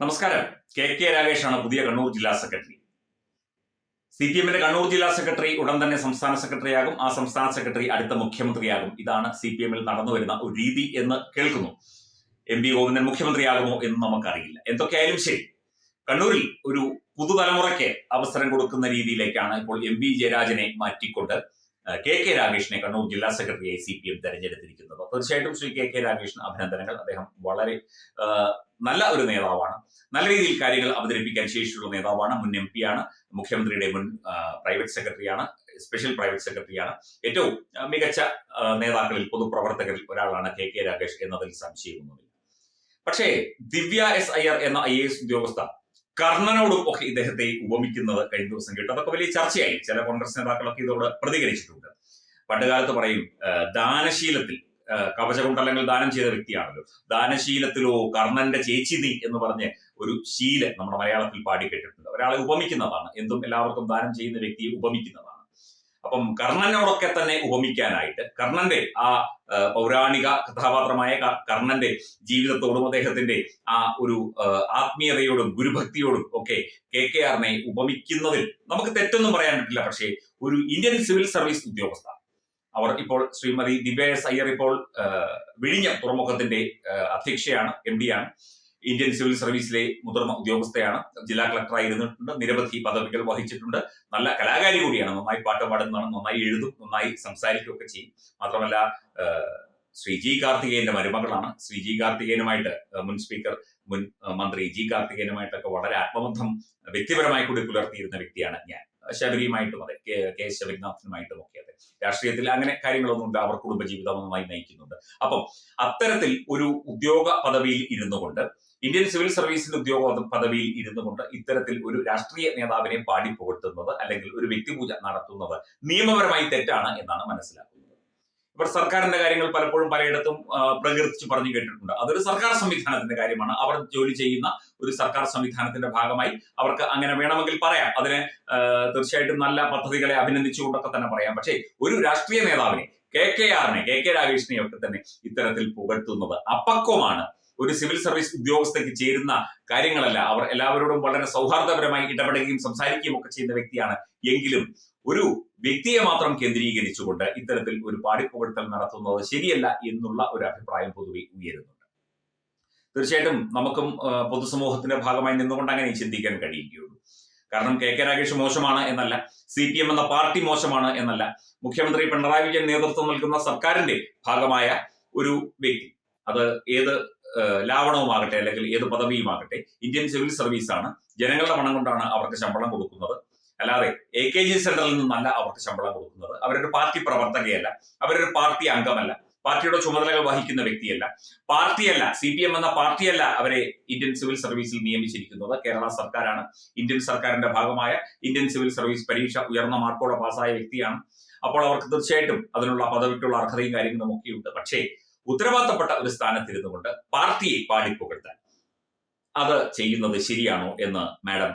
നമസ്കാരം. K K രാഗേഷാണ് പുതിയ കണ്ണൂർ ജില്ലാ സെക്രട്ടറി. സി പി എമ്മിന്റെ കണ്ണൂർ ജില്ലാ സെക്രട്ടറി ഉടൻ തന്നെ സംസ്ഥാന സെക്രട്ടറിയാകും. ആ സംസ്ഥാന സെക്രട്ടറി അടുത്ത മുഖ്യമന്ത്രിയാകും. ഇതാണ് സി പി എമ്മിൽ നടന്നു വരുന്ന ഒരു രീതി എന്ന് കേൾക്കുന്നു. എം പി ഗോവിന്ദൻ മുഖ്യമന്ത്രിയാകുമോ എന്ന് നമുക്കറിയില്ല. എന്തൊക്കെയായാലും ശരി കണ്ണൂരിൽ ഒരു പുതുതലമുറയ്ക്ക് അവസരം കൊടുക്കുന്ന രീതിയിലേക്കാണ് ഇപ്പോൾ എം പി ജയരാജനെ മാറ്റിക്കൊണ്ട് കെ കെ രാഗേഷിനെ കണ്ണൂർ ജില്ലാ സെക്രട്ടറിയായി സി പി എം തെരഞ്ഞെടുത്തിരിക്കുന്നത്. തീർച്ചയായിട്ടും ശ്രീ കെ കെ രാഗേഷിന് അഭിനന്ദനങ്ങൾ. അദ്ദേഹം വളരെ നല്ല ഒരു നേതാവാണ്. നല്ല രീതിയിൽ കാര്യങ്ങൾ അവതരിപ്പിക്കാൻ ശേഷിയുള്ള നേതാവാണ്. മുൻ എം ആണ്. മുഖ്യമന്ത്രിയുടെ മുൻ പ്രൈവറ്റ് സെക്രട്ടറിയാണ് സ്പെഷ്യൽ പ്രൈവറ്റ് സെക്രട്ടറിയാണ് ഏറ്റവും മികച്ച നേതാക്കളിൽ പൊതുപ്രവർത്തകരിൽ ഒരാളാണ് കെ കെ രാഗേഷ് എന്നതിൽ സംശയമൊന്നുമില്ല. പക്ഷേ ദിവ്യ എസ് അയ്യർ എന്ന ഐ എ എസ് ഉദ്യോഗസ്ഥ കർണനോടും ഒക്കെ ഇദ്ദേഹത്തെ ഉപമിക്കുന്നത് കഴിഞ്ഞ ദിവസം കേട്ടു. അതൊക്കെ വലിയ ചർച്ചയായി. ചില കോൺഗ്രസ് നേതാക്കളൊക്കെ ഇതോട് പ്രതികരിച്ചിട്ടുണ്ട്. പണ്ടുകാലത്ത് പറയും ദാനശീലത്തിൽ കവചകുണ്ടലങ്ങൾ ദാനം ചെയ്ത വ്യക്തിയാണല്ലോ. ദാനശീലത്തിലോ കർണന്റെ ചേച്ചി നീ എന്ന് പറഞ്ഞ് ഒരു ശീല നമ്മുടെ മലയാളത്തിൽ പാടി കേട്ടിട്ടുണ്ട്. ഒരാളെ ഉപമിക്കുന്നതാണ്. എന്തും എല്ലാവർക്കും ദാനം ചെയ്യുന്ന വ്യക്തിയെ ഉപമിക്കുന്നതാണ്. അപ്പം കർണനോടൊക്കെ തന്നെ ഉപമിക്കാനായിട്ട് കർണന്റെ ആ പൗരാണിക കഥാപാത്രമായ കർണന്റെ ജീവിതത്തോടും അദ്ദേഹത്തിന്റെ ആ ഒരു ആത്മീയതയോടും ഗുരുഭക്തിയോടും ഒക്കെ കെ കെ ആറിനെ ഉപമിക്കുന്നതിൽ നമുക്ക് തെറ്റൊന്നും പറയാൻ പറ്റില്ല. പക്ഷേ ഒരു ഇന്ത്യൻ സിവിൽ സർവീസ് ഉദ്യോഗസ്ഥ അവർ ഇപ്പോൾ ശ്രീമതി ദിവ്യ എസ് അയ്യർ ഇപ്പോൾ വിഴിഞ്ഞം തുറമുഖത്തിന്റെ അധ്യക്ഷയാണ് എം ഡി ആണ്. ഇന്ത്യൻ സിവിൽ സർവീസിലെ മുതിർന്ന ഉദ്യോഗസ്ഥയാണ്. ജില്ലാ കളക്ടറായി ഇരുന്നിട്ടുണ്ട്. നിരവധി പദവികൾ വഹിച്ചിട്ടുണ്ട്. നല്ല കലാകാരി കൂടിയാണ്. നന്നായി പാട്ട് പാടുന്നതാണ്. നന്നായി എഴുതും. നന്നായി സംസാരിക്കുകയൊക്കെ ചെയ്യും. മാത്രമല്ല ശ്രീ ജി കാർത്തികേയന്റെ മരുമകളാണ്. ശ്രീ ജി കാർത്തികേയനുമായിട്ട് മുൻ സ്പീക്കർ മുൻ മന്ത്രി ജി കാർത്തികേയനുമായിട്ടൊക്കെ വളരെ ആത്മബന്ധം വ്യക്തിപരമായി കൂടി പുലർത്തിയിരുന്ന വ്യക്തിയാണ് ഞാൻ. ശബരിയുമായിട്ടും അതെ കെ എസ് ശബരിനാഥനുമായിട്ടും ഒക്കെ അതെ. രാഷ്ട്രീയത്തിൽ അങ്ങനെ കാര്യങ്ങളൊന്നുമില്ല അവർ കുടുംബജീവിതം നന്നായി നയിക്കുന്നുണ്ട്. അപ്പം അത്തരത്തിൽ ഒരു ഉദ്യോഗ പദവിയിൽ ഇരുന്നു കൊണ്ട് ഇന്ത്യൻ സിവിൽ സർവീസിന്റെ ഉദ്യോഗ പദവിയിൽ ഇരുന്നു കൊണ്ട് ഇത്തരത്തിൽ ഒരു രാഷ്ട്രീയ നേതാവിനെ പാടി പുകഴ്ത്തുന്നത് അല്ലെങ്കിൽ ഒരു വ്യക്തിപൂജ നടത്തുന്നത് നിയമപരമായി തെറ്റാണ് എന്നാണ് മനസ്സിലാക്കുന്നത്. ഇവർ സർക്കാരിന്റെ കാര്യങ്ങൾ പലപ്പോഴും പലയിടത്തും പ്രകീർത്തിച്ച് പറഞ്ഞു കേട്ടിട്ടുണ്ട്. അതൊരു സർക്കാർ സംവിധാനത്തിന്റെ കാര്യമാണ്. അവർ ജോലി ചെയ്യുന്ന ഒരു സർക്കാർ സംവിധാനത്തിന്റെ ഭാഗമായി അവർക്ക് അങ്ങനെ വേണമെങ്കിൽ പറയാം. അതിനെ തീർച്ചയായിട്ടും നല്ല പദ്ധതികളെ അഭിനന്ദിച്ചുകൊണ്ടൊക്കെ തന്നെ പറയാം. പക്ഷേ ഒരു രാഷ്ട്രീയ നേതാവിനെ കെ കെ ആറിനെ കെ കെ രാഗേഷിനെ ഒക്കെ തന്നെ ഇത്തരത്തിൽ പുകഴ്ത്തുന്നത് അപക്വമാണ്. ഒരു സിവിൽ സർവീസ് ഉദ്യോഗസ്ഥയ്ക്ക് ചേരുന്ന കാര്യങ്ങളല്ല. അവർ എല്ലാവരോടും വളരെ സൗഹാർദ്ദപരമായി ഇടപെടുകയും സംസാരിക്കുകയും ഒക്കെ ചെയ്യുന്ന വ്യക്തിയാണ് എങ്കിലും ഒരു വ്യക്തിയെ മാത്രം കേന്ദ്രീകരിച്ചുകൊണ്ട് ഇത്തരത്തിൽ ഒരു പാടിപ്പുകഴ്ത്തൽ നടത്തുന്നത് ശരിയല്ല എന്നുള്ള ഒരു അഭിപ്രായം പൊതുവെ ഉയരുന്നുണ്ട്. തീർച്ചയായിട്ടും നമുക്കും പൊതുസമൂഹത്തിന്റെ ഭാഗമായി നിന്നുകൊണ്ട് അങ്ങനെ ചിന്തിക്കാൻ കഴിയുകയുള്ളൂ. കാരണം കെ കെ രാഗേഷ് മോശമാണ് എന്നല്ല സി പി എം എന്ന പാർട്ടി മോശമാണ് എന്നല്ല മുഖ്യമന്ത്രി പിണറായി വിജയൻ നേതൃത്വം നൽകുന്ന സർക്കാരിന്റെ ഭാഗമായ ഒരു വ്യക്തി. അത് ഏത് ലാവണവുമാകട്ടെ അല്ലെങ്കിൽ ഏത് പദവിയുമാകട്ടെ ഇന്ത്യൻ സിവിൽ സർവീസാണ്. ജനങ്ങളുടെ പണം കൊണ്ടാണ് അവർക്ക് ശമ്പളം കൊടുക്കുന്നത്. അല്ലാതെ എ കെ ജി സെന്ററിൽ നിന്നല്ല അവർക്ക് ശമ്പളം കൊടുക്കുന്നത്. അവരൊരു പാർട്ടി പ്രവർത്തകയല്ല. അവരൊരു പാർട്ടി അംഗമല്ല. പാർട്ടിയുടെ ചുമതലകൾ വഹിക്കുന്ന വ്യക്തിയല്ല. പാർട്ടിയല്ല സി പി എം എന്ന പാർട്ടിയല്ല അവരെ ഇന്ത്യൻ സിവിൽ സർവീസിൽ നിയമിച്ചിരിക്കുന്നത്. കേരള സർക്കാരാണ് ഇന്ത്യൻ സർക്കാരിന്റെ ഭാഗമായ ഇന്ത്യൻ സിവിൽ സർവീസ് പരീക്ഷ ഉയർന്ന മാർക്കോടെ പാസ്സായ വ്യക്തിയാണ്. അപ്പോൾ അവർക്ക് തീർച്ചയായിട്ടും അതിനുള്ള പദവിക്കുള്ള അർഹതയും കാര്യങ്ങളും ഒക്കെയുണ്ട്. പക്ഷേ ഉത്തരവാദിത്തപ്പെട്ട ഒരു സ്ഥാനത്തിരുന്നു കൊണ്ട് പാർട്ടിയെ പാടിപ്പുകഴ്ത്താൻ അത് ചെയ്യുന്നത് ശരിയാണോ എന്ന് madam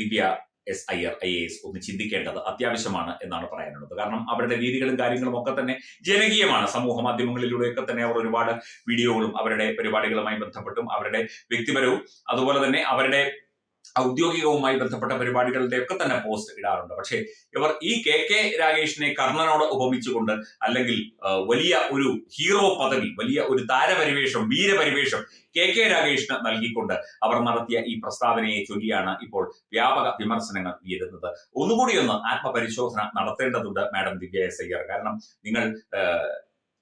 Divya S I R I S ഒന്ന് ചിന്തിക്കേണ്ടത് അത്യാവശ്യമാണ് എന്നാണ് പറയാനുള്ളത്. കാരണം അവരുടെ രീതികളും കാര്യങ്ങളും ഒക്കെ തന്നെ ജനകീയമാണ്. സമൂഹ മാധ്യമങ്ങളിലൂടെയൊക്കെ തന്നെ അവർ ഒരുപാട് വീഡിയോകളും അവരുടെ പരിപാടികളുമായി ബന്ധപ്പെട്ടും അവരുടെ വ്യക്തിപരവും അതുപോലെ തന്നെ അവരുടെ ഔദ്യോഗികവുമായി ബന്ധപ്പെട്ട പരിപാടികളുടെ ഒക്കെ തന്നെ പോസ്റ്റ് ഇടാറുണ്ട്. പക്ഷേ ഇവർ ഈ കെ കെ രാഗേഷിനെ കർണനോട് ഉപമിച്ചുകൊണ്ട് അല്ലെങ്കിൽ വലിയ ഒരു ഹീറോ പദവി വലിയ ഒരു താരപരിവേഷം വീരപരിവേഷം കെ കെ രാഗേഷിന് നൽകിക്കൊണ്ട് അവർ നടത്തിയ ഈ പ്രസ്താവനയെ ചൊല്ലിയാണ് ഇപ്പോൾ വ്യാപക വിമർശനങ്ങൾ ഉയരുന്നത്. ഒന്നുകൂടി ഒന്ന് ആത്മപരിശോധന നടത്തേണ്ടതുണ്ട് മാഡം ദിവ്യ എസ് കാരണം നിങ്ങൾ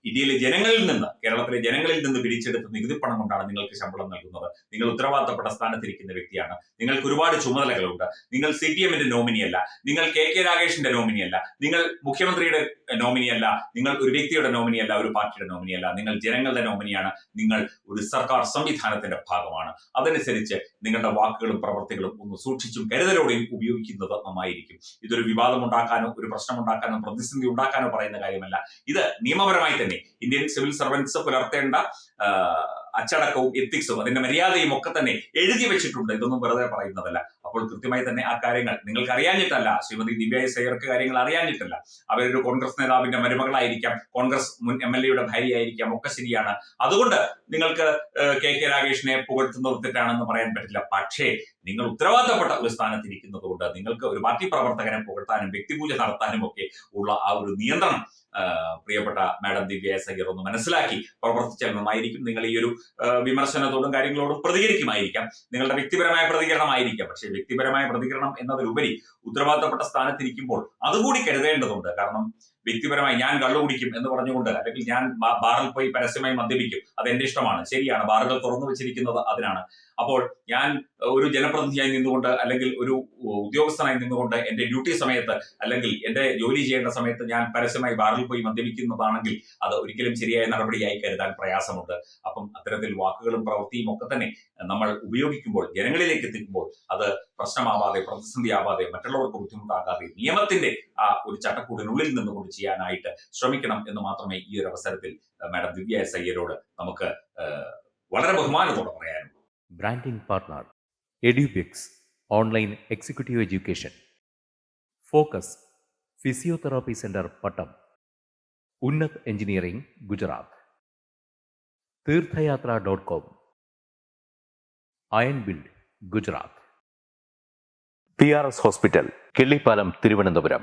ഇന്ത്യയിലെ ജനങ്ങളിൽ നിന്ന് കേരളത്തിലെ ജനങ്ങളിൽ നിന്ന് പിരിച്ചെടുത്ത നികുതി പണം കൊണ്ടാണ് നിങ്ങൾക്ക് ശമ്പളം നൽകുന്നത്. നിങ്ങൾ ഉത്തരവാദിത്തപ്പെട്ട സ്ഥാനത്തിരിക്കുന്ന വ്യക്തിയാണ്. നിങ്ങൾക്ക് ഒരുപാട് ചുമതലകളുണ്ട്. നിങ്ങൾ സി പി എമ്മിന്റെ നോമിനിയല്ല നിങ്ങൾ കെ കെ രാഗേഷിന്റെ നോമിനിയല്ല നിങ്ങൾ മുഖ്യമന്ത്രിയുടെ നോമിനിയല്ല നിങ്ങൾ ഒരു വ്യക്തിയുടെ നോമിനിയല്ല ഒരു പാർട്ടിയുടെ നോമിനിയല്ല നിങ്ങൾ ജനങ്ങളുടെ നോമിനിയാണ് നിങ്ങൾ ഒരു സർക്കാർ സംവിധാനത്തിന്റെ ഭാഗമാണ്. അതനുസരിച്ച് നിങ്ങളുടെ വാക്കുകളും പ്രവർത്തികളും ഒന്ന് സൂക്ഷിച്ചും കരുതലോടെയും ഉപയോഗിക്കുന്നത് നന്നായിരിക്കും. ഇതൊരു വിവാദം ഉണ്ടാക്കാനോ ഒരു പ്രശ്നം ഉണ്ടാക്കാനോ പ്രതിസന്ധി ഉണ്ടാക്കാനോ പറയുന്ന കാര്യമല്ല. ഇത് നിയമപരമായി തന്നെ. ഇന്ത്യൻ സിവിൽ സർവൻസ് പുലർത്തേണ്ട അച്ചടക്കവും എത്തിക്സും അതിന്റെ മര്യാദയും ഒക്കെ തന്നെ എഴുതി വെച്ചിട്ടുണ്ട്. ഇതൊന്നും വെറുതെ പറയുന്നതല്ല. അപ്പോൾ കൃത്യമായി തന്നെ ആ കാര്യങ്ങൾ നിങ്ങൾക്ക് അറിയാഞ്ഞിട്ടല്ല ശ്രീമതി ദിവ്യ എസ് അയ്യർക്ക് കാര്യങ്ങൾ അറിയാഞ്ഞിട്ടല്ല. അവരൊരു കോൺഗ്രസ് നേതാവിന്റെ മരുമകളായിരിക്കാം. കോൺഗ്രസ് മുൻ എം എൽ എയുടെ ഭാര്യയായിരിക്കാം. ഒക്കെ ശരിയാണ്. അതുകൊണ്ട് നിങ്ങൾക്ക് കെ കെ രാഗേഷിനെ പുകഴ്ത്തുന്നത് തെറ്റാണെന്ന് പറയാൻ പറ്റില്ല. പക്ഷേ നിങ്ങൾ ഉത്തരവാദിത്തപ്പെട്ട ഒരു സ്ഥാനത്ത് നിങ്ങൾക്ക് ഒരു പാർട്ടി പ്രവർത്തകനെ പുകഴ്ത്താനും വ്യക്തിപൂജ നടത്താനും ഒക്കെ ഉള്ള ആ ഒരു നിയന്ത്രണം പ്രിയപ്പെട്ട മാഡം ദിവ്യ എസ് ഒന്ന് മനസ്സിലാക്കി. പ്രവർത്തിച്ചാൽ നന്നായിരിക്കും നിങ്ങൾ ഈ ഒരു വിമർശനത്തോടും കാര്യങ്ങളോടും പ്രതികരിക്കുമായിരിക്കാം. നിങ്ങളുടെ വ്യക്തിപരമായ പ്രതികരണമായിരിക്കാം. പക്ഷേ വ്യക്തിപരമായ പ്രതികരണം എന്നതിലുപരി ഉത്തരവാദിത്തപ്പെട്ട സ്ഥാനത്തിരിക്കുമ്പോൾ അതുകൂടി കരുതേണ്ടതുണ്ട്. കാരണം വ്യക്തിപരമായി ഞാൻ കള്ളു കുടിക്കും എന്ന് പറഞ്ഞുകൊണ്ട് അല്ലെങ്കിൽ ഞാൻ ബാറിൽ പോയി പരസ്യമായി മദ്യപിക്കും. അത് എന്റെ ഇഷ്ടമാണ്. ശരിയാണ്. ബാറുകൾ തുറന്നു വെച്ചിരിക്കുന്നത് അതിനാണ്. അപ്പോൾ ഞാൻ ഒരു ജനപ്രതിനിധിയായി നിന്നുകൊണ്ട് അല്ലെങ്കിൽ ഒരു ഉദ്യോഗസ്ഥനായി നിന്നുകൊണ്ട് എന്റെ ഡ്യൂട്ടി സമയത്ത് അല്ലെങ്കിൽ എന്റെ ജോലി ചെയ്യേണ്ട സമയത്ത് ഞാൻ പരസ്യമായി ബാറിൽ പോയി മദ്യപിക്കുന്നതാണെങ്കിൽ അത് ഒരിക്കലും ശരിയായ നടപടിയായി കരുതാൻ പ്രയാസമുണ്ട്. അപ്പം അത്തരത്തിൽ വാക്കുകളും പ്രവൃത്തിയും ഒക്കെ തന്നെ നമ്മൾ ഉപയോഗിക്കുമ്പോൾ ജനങ്ങളിലേക്ക് എത്തിക്കുമ്പോൾ അത് പ്രശ്നമാവാതെ പ്രതിസന്ധി ആവാതെ മറ്റുള്ളവർക്ക് ബുദ്ധിമുട്ടാകാതെ നിയമത്തിന്റെ ആ ഒരു ചട്ടക്കൂടിനുള്ളിൽ നിന്നുകൊണ്ട് ചെയ്യാനായിട്ട് ശ്രമിക്കണം എന്ന് മാത്രമേ ഈ ഒരു അവസരത്തിൽ മാഡം ദിവ്യ എസ് അയ്യരോട് നമുക്ക് വളരെ ബഹുമാനത്തോടെ പറയാനുള്ളൂ. Branding partner Edubix online executive education focus physiotherapy centre Pattom Unnat engineering Gujarat തീർത്ഥയാത്ര dot com iron build Gujarat P R S hospital Killipalam Thiruvananthapuram